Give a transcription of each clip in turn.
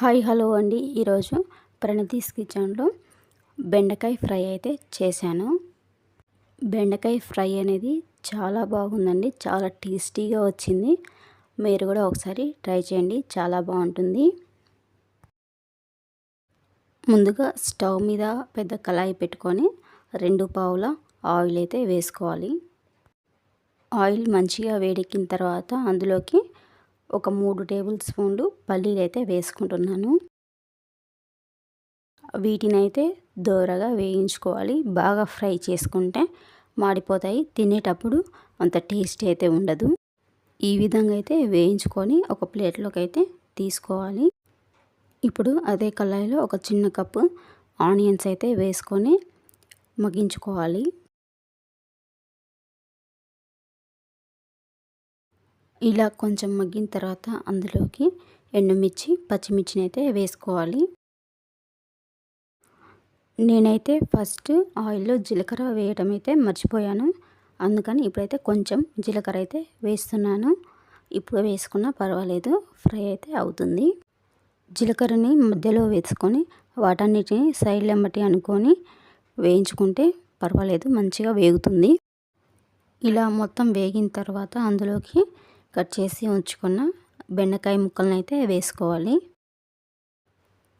Hi hello అండి. ఈరోజు ప్రణతీస్ కిచెన్లో బెండకాయ ఫ్రై అయితే చేశాను. బెండకాయ ఫ్రై అనేది చాలా బాగుందండి. చాలా టేస్టీగా వచ్చింది. మీరు కూడా ఒకసారి ట్రై చేయండి. చాలా బాగుంటుంది. ముందుగా స్టవ్ మీద పెద్ద కళాయి పెట్టుకొని రెండు పావుల ఆయిల్ అయితే వేసుకోవాలి. ఆయిల్ మంచిగా వేడెక్కిన తర్వాత అందులోకి ఒక మూడు టేబుల్ స్పూన్లు పల్లీలు అయితే వేసుకుంటున్నాను. వీటిని అయితే దోరగా వేయించుకోవాలి. బాగా ఫ్రై చేసుకుంటే మాడిపోతాయి. తినేటప్పుడు అంత టేస్ట్ అయితే ఉండదు. ఈ విధంగా అయితే వేయించుకొని ఒక ప్లేట్లోకి అయితే తీసుకోవాలి. ఇప్పుడు అదే కళాయిలో ఒక చిన్న కప్పు ఆనియన్స్ అయితే వేసుకొని మగ్గించుకోవాలి. ఇలా కొంచెం మగ్గిన తర్వాత అందులోకి ఎండుమిర్చి పచ్చిమిర్చిని అయితే వేసుకోవాలి. నేనైతే ఫస్ట్ ఆయిల్లో జీలకర్ర వేయడం అయితే మర్చిపోయాను. అందుకని ఇప్పుడైతే కొంచెం జీలకర్ర అయితే వేస్తున్నాను. ఇప్పుడు వేసుకున్నా పర్వాలేదు ఫ్రై అయితే అవుతుంది. జీలకర్రని మధ్యలో వేసుకొని వాటన్నిటిని సైడ్ ఎంబటి అనుకొని వేయించుకుంటే పర్వాలేదు మంచిగా వేగుతుంది. ఇలా మొత్తం వేగిన తర్వాత అందులోకి కట్ చేసి ఉంచుకున్న బెండకాయ ముక్కలను అయితే వేసుకోవాలి.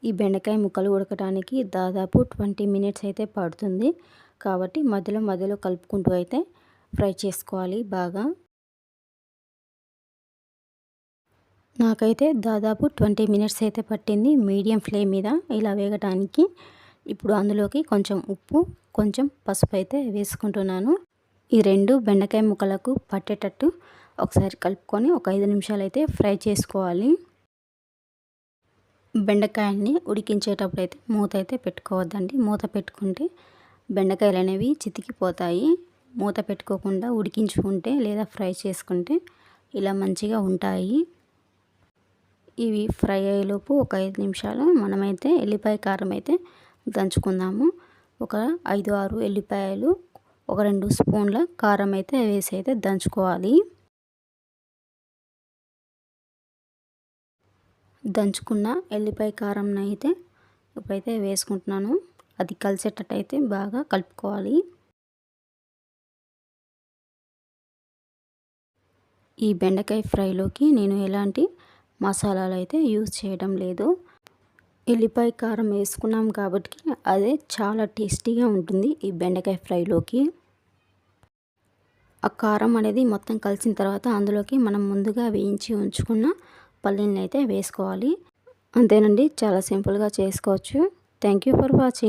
ఈ బెండకాయ ముక్కలు ఉడకడానికి దాదాపు ట్వంటీ మినిట్స్ అయితే పడుతుంది. కాబట్టి మధ్యలో మధ్యలో కలుపుకుంటూ అయితే ఫ్రై చేసుకోవాలి బాగా. నాకైతే దాదాపు ట్వంటీ మినిట్స్ అయితే పట్టింది మీడియం ఫ్లేమ్ మీద ఇలా వేగటానికి. ఇప్పుడు అందులోకి కొంచెం ఉప్పు కొంచెం పసుపు అయితే వేసుకుంటున్నాను. ఈ రెండు బెండకాయ ముక్కలకు పట్టేటట్టు ఒకసారి కలుపుకొని ఒక ఐదు నిమిషాలు అయితే ఫ్రై చేసుకోవాలి. బెండకాయల్ని ఉడికించేటప్పుడు అయితే మూత అయితే పెట్టుకోవద్దండి. మూత పెట్టుకుంటే బెండకాయలు అనేవి చితికిపోతాయి. మూత పెట్టుకోకుండా ఉడికించుకుంటే లేదా ఫ్రై చేసుకుంటే ఇలా మంచిగా ఉంటాయి. ఇవి ఫ్రై అయ్యేలోపు ఒక ఐదు నిమిషాలు మనమైతే ఎల్లిపాయ కారం అయితే దంచుకుందాము. ఒక ఐదు ఆరు ఎల్లిపాయలు ఒక రెండు స్పూన్ల కారం అయితే వేసి అయితే దంచుకోవాలి. దంచుకున్న ఎల్లిపాయ కారం అయితే ఇప్పుడైతే వేసుకుంటున్నాను. అది కలిసేటట్టు అయితే బాగా కలుపుకోవాలి. ఈ బెండకాయ ఫ్రైలోకి నేను ఎలాంటి మసాలాలు అయితే యూజ్ చేయడం లేదు. ఎల్లిపాయ కారం వేసుకున్నాం కాబట్టి అదే చాలా టేస్టీగా ఉంటుంది ఈ బెండకాయ ఫ్రైలోకి. ఆ కారం అనేది మొత్తం కలిసిన తర్వాత అందులోకి మనం ముందుగా వేయించి ఉంచుకున్న పల్లీని అయితే వేసుకోవాలి. అంతేనండి చాలా సింపుల్గా చేసుకోవచ్చు. Thank you for watching.